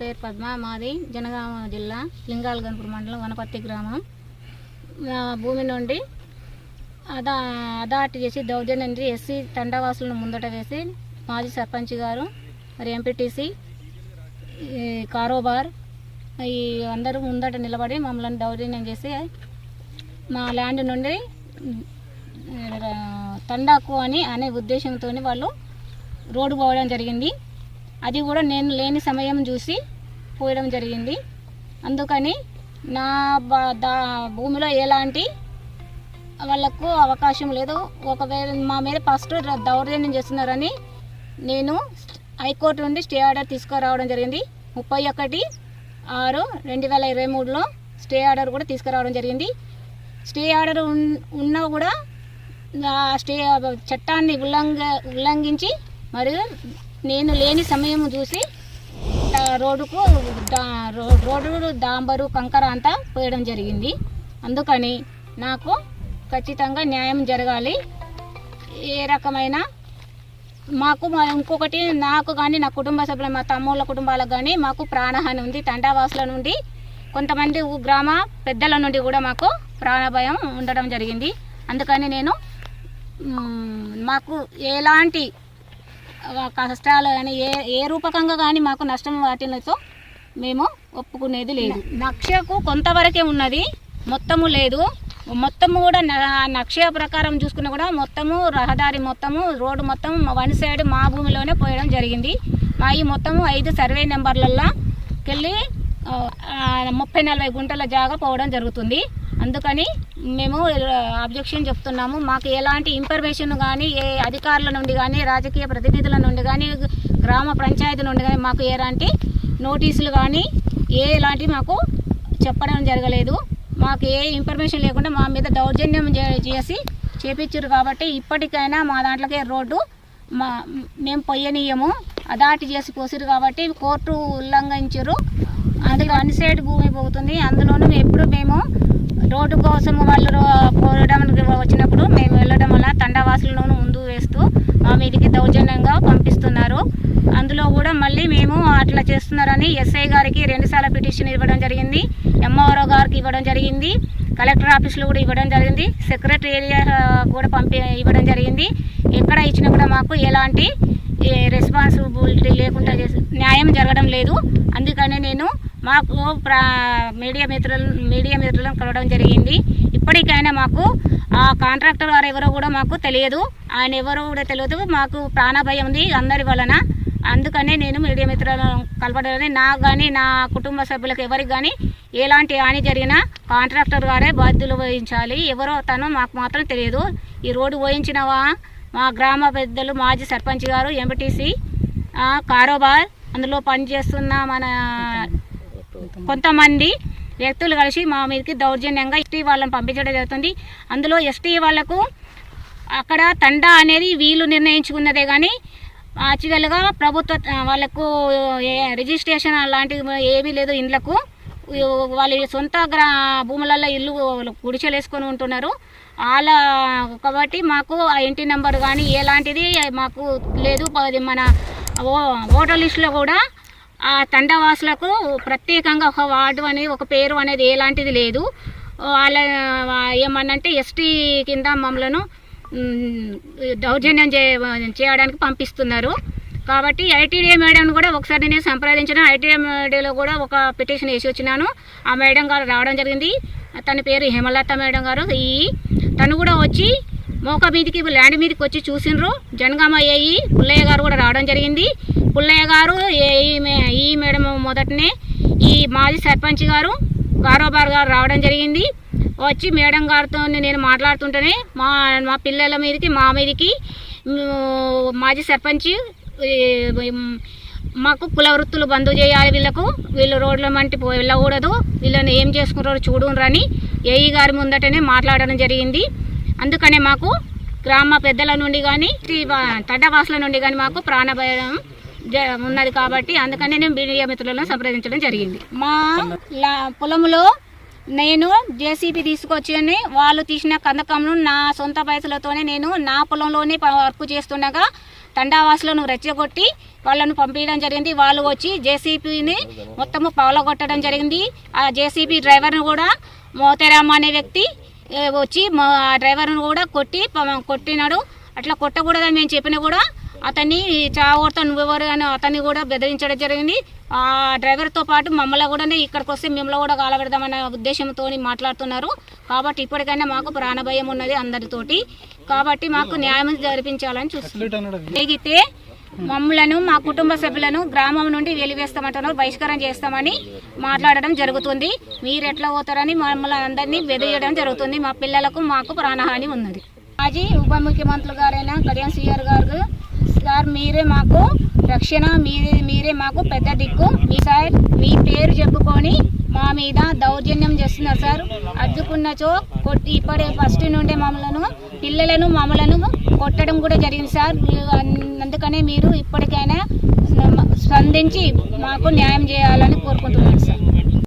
పేరు పద్మ మాది జనగామ జిల్లా లింగాలగన్పూర్ మండలం వనపర్తి గ్రామం. మా భూమి నుండి అదా అదాటి చేసి దౌర్జన్యం చేసి ఎస్సీ తండావాసులను ముందట వేసి మాజీ సర్పంచ్ గారు మరి ఎంపీటీసీ ఈ కారోబార్ ఈ అందరూ ముందట నిలబడి మమ్మల్ని దౌర్జన్యం చేసి మా ల్యాండ్ నుండి తండాకు అని అనే ఉద్దేశంతో వాళ్ళు రోడ్డు పోవడం జరిగింది. అది కూడా నేను లేని సమయం చూసి పోయడం జరిగింది. అందుకని నా దా భూమిలో ఎలాంటి వాళ్ళకు అవకాశం లేదు. ఒకవేళ మా మీద ఫస్ట్ దౌర్జన్యం చేస్తున్నారని నేను హైకోర్టు నుండి స్టే ఆర్డర్ తీసుకురావడం జరిగింది. ముప్పై ఒకటి ఆరు రెండు వేల ఇరవై మూడులో స్టే ఆర్డర్ కూడా తీసుకురావడం జరిగింది. స్టే ఆర్డర్ ఉన్- ఉన్నా కూడా స్టే చట్టాన్ని ఉల్లంఘ ఉల్లంఘించి మరియు నేను లేని సమయం చూసి రోడ్డుకు దా- రోడ్డు డాంబరు కంకర అంతా పోయడం జరిగింది. అందుకని నాకు ఖచ్చితంగా న్యాయం జరగాలి. ఏ రకమైన మాకు మా ఇంకొకటి నాకు కానీ నా కుటుంబ సభ్యులు మా తమ్ముళ్ళ కుటుంబాలకు కానీ మాకు ప్రాణహాని ఉంది. తండావాసుల నుండి కొంతమంది గ్రామ పెద్దల నుండి కూడా మాకు ప్రాణభయం ఉండడం జరిగింది. అందుకని నేను మాకు ఎలాంటి కష్టాలు కానీ ఏ ఏ రూపకంగా కానీ మాకు నష్టం వాటిలతో మేము ఒప్పుకునేది లేదు. నక్షకు కొంతవరకే ఉన్నది మొత్తము లేదు. మొత్తము కూడా న- నక్ష ప్రకారం చూసుకున్నా కూడా మొత్తము రహదారి మొత్తము రోడ్డు మొత్తం వన్ సైడ్ మా భూమిలోనే పోయడం జరిగింది. మా ఈ మొత్తము ఐదు సర్వే నెంబర్లలో వెళ్ళి ముప్పై నలభై గుంటల జాగా పోవడం జరుగుతుంది. అందుకని మేము అబ్జెక్షన్ చెప్తున్నాము. మాకు ఎలాంటి ఇన్ఫర్మేషన్ కానీ ఏ అధికారుల నుండి కానీ రాజకీయ ప్రతినిధుల నుండి కానీ గ్రామ పంచాయతీ నుండి కానీ మాకు ఎలాంటి నోటీసులు కానీ ఏ ఎలాంటి మాకు చెప్పడం జరగలేదు. మాకు ఏ ఇన్ఫర్మేషన్ లేకుండా మా మీద దౌర్జన్యం చే- చేసి చేపించారు కాబట్టి ఇప్పటికైనా మా దాంట్లోకే రోడ్డు మా మేము పొయ్యనీయము. అదాటి చేసి పోసిరు కాబట్టి కోర్టు ఉల్లంఘించరు అందులో అన్ని సైడ్ భూమి పోతుంది. అందులోనూ ఎప్పుడు మేము రోడ్డు కోసం వాళ్ళు రో- పోవడానికి వచ్చినప్పుడు మేము వెళ్ళడం వల్ల తండావాసులను ముందు వేస్తూ మా మీదకి దౌర్జన్యంగా పంపిస్తున్నారు. అందులో కూడా మళ్ళీ మేము అట్లా చేస్తున్నారని ఎస్ఐ గారికి రెండుసార్లు పిటిషన్ ఇవ్వడం జరిగింది ఎంఆర్ఓ గారికి ఇవ్వడం జరిగింది కలెక్టర్ ఆఫీస్లో కూడా ఇవ్వడం జరిగింది సెక్రటరీ కూడా పంపి ఇవ్వడం జరిగింది. ఎక్కడ ఇచ్చినా కూడా మాకు ఎలాంటి రెస్పాన్సిబిలిటీ లేకుండా చేసి న్యాయం జరగడం లేదు. అందుకనే నేను మాకు ప్రా మీడియా మిత్రులు మీడియా మిత్రులను కలవడం జరిగింది. ఇప్పటికైనా మాకు ఆ కాంట్రాక్టర్ వారు ఎవరో కూడా మాకు తెలియదు. ఆయన ఎవరో కూడా తెలియదు. మాకు ప్రాణభయం ఉంది అందరి వలన. అందుకనే నేను మీడియా మిత్రులను కలపడం నాకు కానీ నా కుటుంబ సభ్యులకు ఎవరికి కానీ ఎలాంటి హాని జరిగినా కాంట్రాక్టర్ గారే బాధ్యులు వహించాలి. ఎవరో తను మాకు మాత్రం తెలియదు. ఈ రోడ్డు వహించినవా మా గ్రామ పెద్దలు మాజీ సర్పంచ్ గారు ఎంపీటీసీ కారోబార్ అందులో పనిచేస్తున్న మన కొంతమంది వ్యక్తులు కలిసి మా మీదకి దౌర్జన్యంగా ఎస్టీ వాళ్ళని పంపించడం జరుగుతుంది. అందులో ఎస్టీ వాళ్ళకు అక్కడ తండా అనేది వీళ్ళు నిర్ణయించుకున్నదే కానీ యాక్చువల్గా ప్రభుత్వ వాళ్ళకు ఏ- రిజిస్ట్రేషన్ అలాంటివి ఏమీ లేదు ఇండ్లకు. వాళ్ళ సొంత గ్రా భూములలో ఇల్లు గుడిచెలు వేసుకొని ఉంటున్నారు. వాళ్ళ కాబట్టి మాకు ఆ ఇంటి నెంబర్ కానీ ఎలాంటిది మాకు లేదు. అది మన ఓ- ఓటర్ లిస్టులో కూడా ఆ తండవాసులకు ప్రత్యేకంగా ఒక వార్డు అనేది ఒక పేరు అనేది ఎలాంటిది లేదు. వాళ్ళ ఏమన్నంటే ఎస్టీ కింద మమ్మలను దౌర్జన్యం చే చేయడానికి పంపిస్తున్నారు. కాబట్టి ఐటీడీఏ మేడం కూడా ఒకసారి నేను సంప్రదించిన ఐటీడీఏ మేడంలో కూడా ఒక పిటిషన్ వేసి వచ్చినాను. ఆ మేడం గారు రావడం జరిగింది. తన పేరు హేమలత మేడం గారు. ఈ తను కూడా వచ్చి మోక మీదకి ల్యాండ్ మీదకి వచ్చి చూసిండ్రు. జనగామ అయ్యి పుల్లయ్య గారు కూడా రావడం జరిగింది. పుల్లయ్య గారు ఏఈ మే- ఈ మేడం మొదటనే ఈ మాజీ సర్పంచ్ గారు గారోబార్ గారు రావడం జరిగింది. వచ్చి మేడం గారితో నేను మాట్లాడుతుంటేనే మా మా పిల్లల మీదకి మా మీదకి మాజీ సర్పంచ్ మాకు కుల వృత్తులు బంద్ చేయాలి వీళ్ళకు. వీళ్ళు రోడ్ల మంటి పో వెళ్ళకూడదు. వీళ్ళని ఏం చేసుకుంటారో చూడురని ఏఈ గారి ముందటనే మాట్లాడడం జరిగింది. అందుకనే మాకు గ్రామ పెద్దల నుండి కానీ తడ్డవాసుల నుండి కానీ మాకు ప్రాణభయం ఉన్నది కాబట్టి అందుకనే నేను మీడియా మిత్రులను సంప్రదించడం జరిగింది. మా లా పొలంలో నేను జేసీబీ తీసుకొచ్చి వాళ్ళు తీసిన కందకంను నా సొంత పైసలతోనే నేను నా పొలంలోనే వర్క్ చేస్తుండగా తండావాసులను రెచ్చగొట్టి వాళ్ళను పంపించడం జరిగింది. వాళ్ళు వచ్చి జేసీబీని మొత్తము పగలగొట్టడం జరిగింది. ఆ జేసీబీ డ్రైవర్ను కూడా మోతేరామ్ అనే వ్యక్తి వచ్చి మా డ్రైవర్ను కూడా కొట్టి కొట్టినాడు. అట్లా కొట్టకూడదని మేము చెప్పినా కూడా అతన్ని చావోడతా నువ్వెవరు అని అతన్ని కూడా బెదిరించడం జరిగింది. ఆ డ్రైవర్తో పాటు మమ్మల్ని కూడా ఇక్కడికి వస్తే మిమ్మల్ని కూడా కాలబెడదామనే ఉద్దేశంతో మాట్లాడుతున్నారు. కాబట్టి ఇప్పటికైనా మాకు ప్రాణభయం ఉన్నది అందరితోటి. కాబట్టి మాకు న్యాయం జరిపించాలని చూస్తున్నాం. జరిగితే మమ్మలను మా కుటుంబ సభ్యులను గ్రామం నుండి వెలివేస్తామంటున్నారు. బహిష్కరణ చేస్తామని మాట్లాడడం జరుగుతుంది. మీరు ఎట్లా పోతారని మమ్మల్ని అందరినీ బెదిరియడం జరుగుతుంది. మా పిల్లలకు మాకు ప్రాణహాని ఉన్నది. మాజీ ఉప ముఖ్యమంత్రులు గారైన కడియం సీఆర్ గారు సార్ మీరే మాకు రక్షణ మీరే మీరే మాకు పెద్ద దిక్కు. మీ సార్ మీ పేరు చెప్పుకొని మా మీద దౌర్జన్యం చేస్తున్నారు సార్. అద్దుకున్నచో కొట్టి ఇప్పటి ఫస్ట్ నుండే మమ్మలను పిల్లలను మమ్మలను కొట్టడం కూడా జరిగింది సార్. అందుకనే మీరు ఇప్పటికైనా స్పందించి మాకు న్యాయం చేయాలని కోరుకుంటున్నాను సార్.